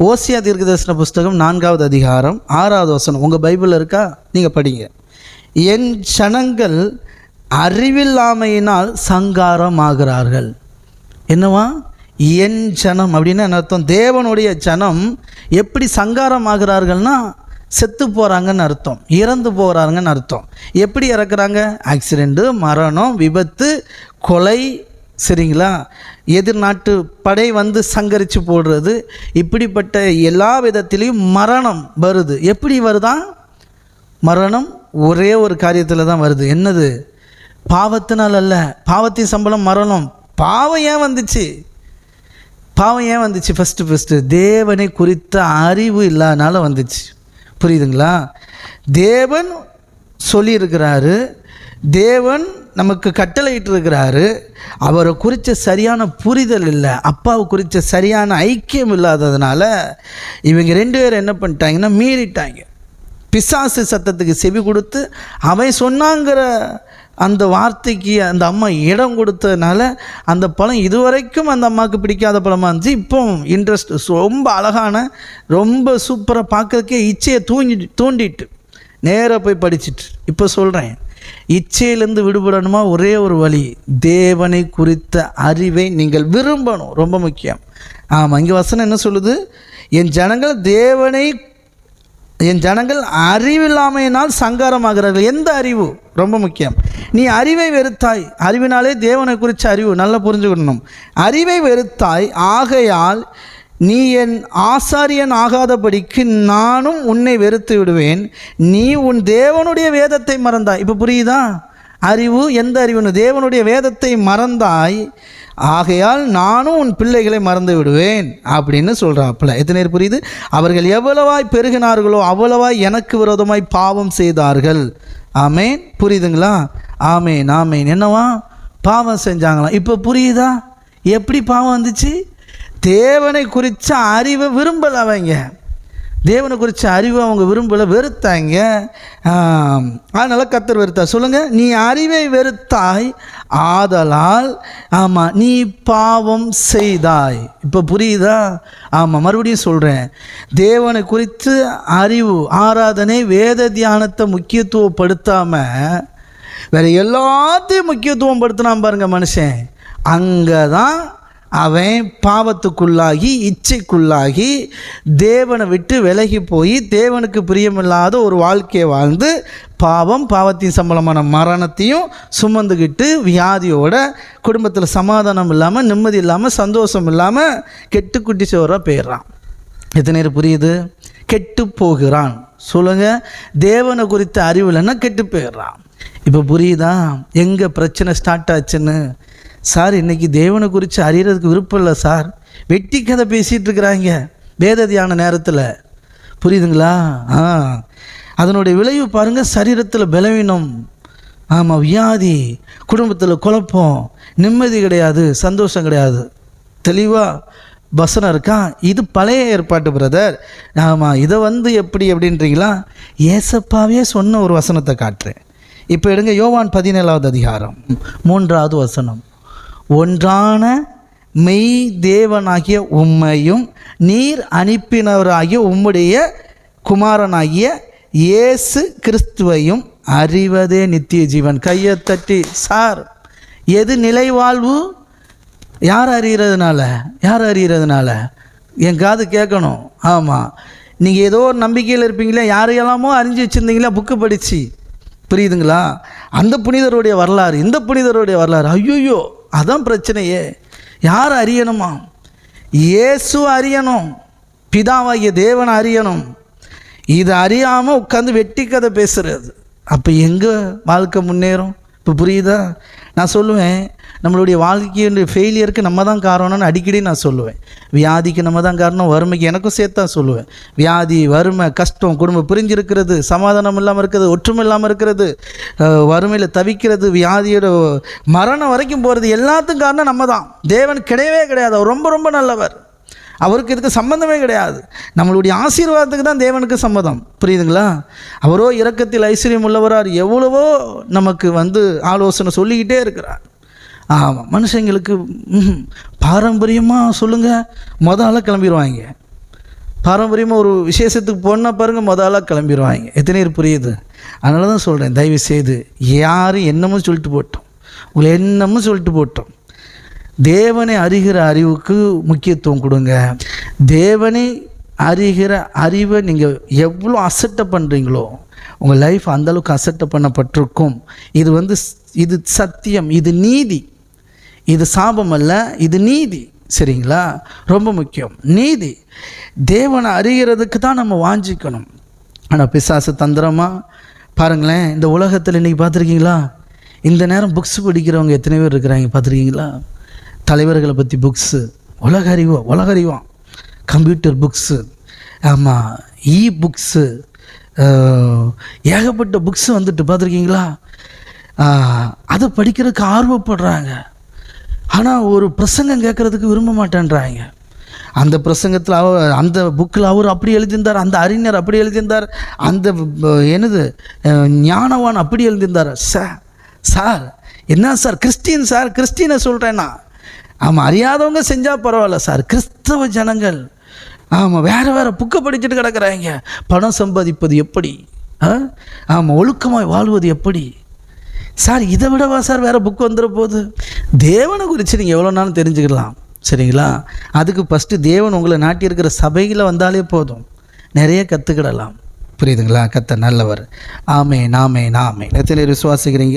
ஓசியா தீர்க்கதரிசன புஸ்தகம் நான்காவது அதிகாரம் ஆறாவது வசனம். உங்கள் பைபிளில் இருக்கா? நீங்கள் படிங்க. என் சனங்கள் அறிவில்லாமையினால் சங்காரம் ஆகிறார்கள் என்னவா? என் ஜனம் அப்படின்னு என்ன அர்த்தம்? தேவனுடைய ஜனம் எப்படி சங்காரம் ஆகிறார்கள்னா செத்து போகிறாங்கன்னு அர்த்தம். இறந்து போகிறாங்கன்னு அர்த்தம். எப்படி இறக்குறாங்க? ஆக்சிடெண்ட்டு மரணம் விபத்து கொலை சரிங்களா? எதிர்நாட்டு படை வந்து சங்கரித்து போடுறது இப்படிப்பட்ட எல்லா விதத்திலையும் மரணம் வருது. எப்படி வருதா? மரணம் ஒரே ஒரு காரியத்தில் தான் வருது. என்னது? பாவத்தினால் அல்ல. பாவத்தின் சம்பளம் மரணம். பாவம் ஏன் வந்துச்சு? பாவம் ஏன் வந்துச்சு? ஃபஸ்ட்டு ஃபஸ்ட்டு தேவனை குறித்த அறிவு இல்லாதனால வந்துச்சு. புரியுதுங்களா? தேவன் சொல்லியிருக்கிறாரு தேவன் நமக்கு கட்டளையிட்டிருக்கிறாரு. அவரை குறித்த சரியான புரிதல் இல்லை. அப்பாவை குறித்த சரியான ஐக்கியம் இல்லாததுனால இவங்க ரெண்டு பேரும் என்ன பண்ணிட்டாங்கன்னா மீறிட்டாங்க. பிசாசு சத்தத்துக்கு செவி கொடுத்து அவன் சொன்னாங்கிற அந்த வார்த்தைக்கு அந்த அம்மா இடம் கொடுத்ததுனால அந்த பழம் இதுவரைக்கும் அந்த அம்மாவுக்கு பிடிக்காத பழமாக இருந்துச்சு. இப்போ இன்ட்ரெஸ்ட் ரொம்ப அழகான ரொம்ப சூப்பராக பார்க்கறதுக்கே இச்சையை தூங்கி தூண்டிட்டு நேராக போய் படிச்சிட்டு. இப்போ சொல்கிறேன் இச்சையிலேருந்து விடுபடணுமா? ஒரே ஒரு வழி தேவனை குறித்த அறிவை நீங்கள் விரும்பணும். ரொம்ப முக்கியம். ஆமாம் இங்கே வசனம் என்ன சொல்லுது? என் ஜனங்கள் தேவனை என் ஜனங்கள் அறிவில்லாமையினால் சங்காரமாகிறார்கள். எந்த அறிவு? ரொம்ப முக்கியம். நீ அறிவை வெறுத்தாய். அறிவினாலே தேவனை குறித்த அறிவு. நல்லா புரிஞ்சுக்கணும். அறிவை வெறுத்தாய். ஆகையால் நீ என் ஆசாரியன் ஆகாதபடிக்கு நானும் உன்னை வெறுத்து விடுவேன். நீ உன் தேவனுடைய வேதத்தை மறந்தாய். இப்போ புரியுதா? அறிவு எந்த அறிவுன்னு? தேவனுடைய வேதத்தை மறந்தாய். ஆகையால் நானும் உன் பிள்ளைகளை மறந்து விடுவேன் அப்படின்னு சொல்கிறாப்புல எத்தனை பேர் புரியுது? அவர்கள் எவ்வளவாய் பெருகினார்களோ அவ்வளவாய் எனக்கு விரோதமாய் பாவம் செய்தார்கள். ஆமேன். புரியுதுங்களா? ஆமேன் ஆமேன். என்னவா? பாவம் செஞ்சாங்களாம். இப்போ புரியுதா? எப்படி பாவம் வந்துச்சு? தேவனை குறித்த அறிவை விரும்பலை அவங்க. தேவனை குறித்த அறிவை அவங்க விரும்பலை வெறுத்தாங்க. அதனால் கத்தர் வெறுத்தா சொல்லுங்கள் நீ அறிவை வெறுத்தாய் ஆதலால் ஆமாம் நீ பாவம் செய்தாய். இப்போ புரியுதா? ஆமாம் மறுபடியும் சொல்கிறேன் தேவனை குறித்து அறிவு ஆராதனை வேத தியானத்தை முக்கியத்துவப்படுத்தாமல் வேறு எல்லாத்தையும் முக்கியத்துவம் படுத்தினான் பாருங்கள் மனுஷன். அங்கே தான் அவன் பாவத்துக்குள்ளாகி இச்சைக்குள்ளாகி தேவனை விட்டு விலகி போய் தேவனுக்கு பிரியமில்லாத ஒரு வாழ்க்கையை வாழ்ந்து பாவம் பாவத்தின் சம்பளமான மரணத்தையும் சுமந்துக்கிட்டு வியாதியோட குடும்பத்தில் சமாதானம் இல்லாமல் நிம்மதி இல்லாமல் சந்தோஷம் இல்லாமல் கெட்டுக்குட்டி சோறாக போயிடுறான். எத்தனை நேரம் புரியுது? கெட்டு போகிறான். சொல்லுங்க தேவனை குறித்த அறிவு இல்லைன்னா கெட்டு போயிடுறான். இப்போ புரியுதா? எங்கே பிரச்சனை ஸ்டார்ட் ஆச்சுன்னு? சார் இன்றைக்கி தேவனை குறித்து அறியறதுக்கு விருப்பம் இல்லை சார். வெட்டி கதை பேசிகிட்டு இருக்கிறாங்க வேததியான நேரத்தில். புரியுதுங்களா? ஆ. அதனுடைய விளைவு பாருங்கள் சரீரத்தில் பலவீனம். ஆமாம் வியாதி. குடும்பத்தில் குழப்பம். நிம்மதி கிடையாது சந்தோஷம் கிடையாது. தெளிவாக வசனம் இருக்கா? இது பழைய ஏற்பாட்டு பிரதர். ஆமாம் இதை வந்து எப்படி அப்படின்றீங்களா? ஏசப்பாவே சொன்ன ஒரு வசனத்தை காட்டுறேன். இப்போ எடுங்க யோவான் பதினேழாவது அதிகாரம் மூன்றாவது வசனம். ஒன்றான மெய் தேவனாகிய உம்மையும் நீர் அனுப்பினவராகிய உம்முடைய குமாரனாகிய இயேசு கிறிஸ்துவையும் அறிவதே நித்திய ஜீவன். கையை தட்டி சார் எது நிலை வாழ்வு? யார் அறிகிறதுனால? யார் அறிகிறதுனால? என் காது கேட்கணும். ஆமாம் நீங்கள் ஏதோ ஒரு நம்பிக்கையில் இருப்பீங்களே யாரையெல்லாமோ அறிஞ்சு வச்சுருந்தீங்களா புக்கு படித்து புரியுதுங்களா? அந்த புனிதருடைய வரலாறு இந்த புனிதருடைய வரலாறு. ஐயோயோ! அதான் பிரச்சனையே. யார் அறியணுமா? இயேசு அறியணும். பிதாவாகிய தேவன் அறியணும். இது அறியாமல் உட்காந்து வெட்டி கதை பேசுறது. அப்போ எங்கே வாழ்க்கை முன்னேறும்? இப்போ புரியுதா? நான் சொல்லுவேன் நம்மளுடைய வாழ்க்கையுடைய ஃபெயிலியருக்கு நம்ம தான் காரணம்னு அடிக்கடி நான் சொல்லுவேன். வியாதிக்கு நம்ம தான் காரணம் வறுமைக்கு எனக்கும் சேர்த்து தான் சொல்லுவேன். வியாதி வறுமை கஷ்டம் குடும்பம் பிரிஞ்சிருக்கிறது சமாதானம் இல்லாமல் இருக்கிறது ஒற்றுமை இல்லாமல் இருக்கிறது வறுமையில் தவிக்கிறது வியாதியோட மரணம் வரைக்கும் போகிறது எல்லாத்துக்கும் காரணம் நம்ம தான் தேவன் கிடையவே கிடையாது. அவர் ரொம்ப ரொம்ப நல்லவர். அவருக்கு இதுக்கு சம்மந்தமே கிடையாது. நம்மளுடைய ஆசீர்வாதத்துக்கு தான் தேவனுக்கு சம்மதம். புரியுதுங்களா? அவரோ இரக்கத்தில் ஐஸ்வர்யம் உள்ளவரார் எவ்வளவோ நமக்கு வந்து ஆலோசனை சொல்லிக்கிட்டே இருக்கிறார். ஆமாம் மனுஷங்களுக்கு பாரம்பரியமாக சொல்லுங்கள் மொதல் ஆளாக கிளம்பிடுவாங்க பாரம்பரியமாக ஒரு விசேஷத்துக்கு போனால் பாருங்கள் முதல்ல கிளம்பிடுவாங்க எத்தனை பேர் புரியுது? அதனால தான் சொல்கிறேன் தயவு செய்து யாரும் என்னமோ சொல்லிட்டு போட்டோம். உங்களை என்னமோ சொல்லிட்டு போட்டோம். தேவனை அறிகிற அறிவுக்கு முக்கியத்துவம் கொடுங்க. தேவனை அறிகிற அறிவை நீங்கள் எவ்வளோ அசட்டை பண்ணுறீங்களோ உங்கள் லைஃப் அந்தளவுக்கு அசட்டை பண்ணப்பட்டிருக்கும். இது வந்து ஸ்- இது சத்தியம் இது நீதி. இது சாபம் அல்ல இது நீதி. சரிங்களா? ரொம்ப முக்கியம். நீதி. தேவனை அறிகிறதுக்கு தான் நம்ம வாஞ்சிக்கணும். ஆனால் பிசாசு தந்திரமாக பாருங்களேன் இந்த உலகத்தில் இன்றைக்கி பார்த்துருக்கீங்களா? இந்த நேரம் புக்ஸ் படிக்கிறவங்க எத்தனை பேர் இருக்கிறாங்க பார்த்துருக்கீங்களா? தலைவர்களை பற்றி புக்ஸு உலக அறிவா உலக அறிவான் கம்ப்யூட்டர் புக்ஸு ஆமாம் இ புக்ஸு ஏகப்பட்ட புக்ஸ் வந்துட்டு பார்த்துருக்கீங்களா? அதை படிக்கிறதுக்கு ஆர்வப்படுறாங்க. ஆனால் ஒரு பிரசங்கம் கேட்குறதுக்கு விரும்ப மாட்டேன்றாங்க. அந்த பிரசங்கத்தில் அவ அந்த புக்கில் அவர் அப்படி எழுதியிருந்தார் அந்த அறிஞர் அப்படி எழுதியிருந்தார் அந்த என்னது ஞானவான் அப்படி எழுதியிருந்தார். சார் சார் என்ன சார் கிறிஸ்டின் சார் கிறிஸ்டினை சொல்கிறேன்னா ஆமாம் அறியாதவங்க செஞ்சால் பரவாயில்ல சார் கிறிஸ்தவ ஜனங்கள் ஆமாம் வேறு வேறு புக்கை படிச்சுட்டு கிடக்கிறாங்க. பணம் சம்பாதிப்பது எப்படி? ஆ ஆமாம் ஒழுக்கமாய் வாழ்வது எப்படி? சார் இதை விடவா சார் வேறு புக் வந்துட போகுது தேவனை குறித்து நீங்கள் எவ்வளோ நாளும் தெரிஞ்சுக்கலாம். சரிங்களா? அதுக்கு ஃபஸ்ட்டு தேவன் உங்களை நாட்டியிருக்கிற சபையில் வந்தாலே போதும். நிறைய கற்றுக்கிடலாம் புரியுதுங்களா? கத்த நல்லவர். ஆமே நாமே நாமே எத்தனை விசுவாசிக்கிறீங்க?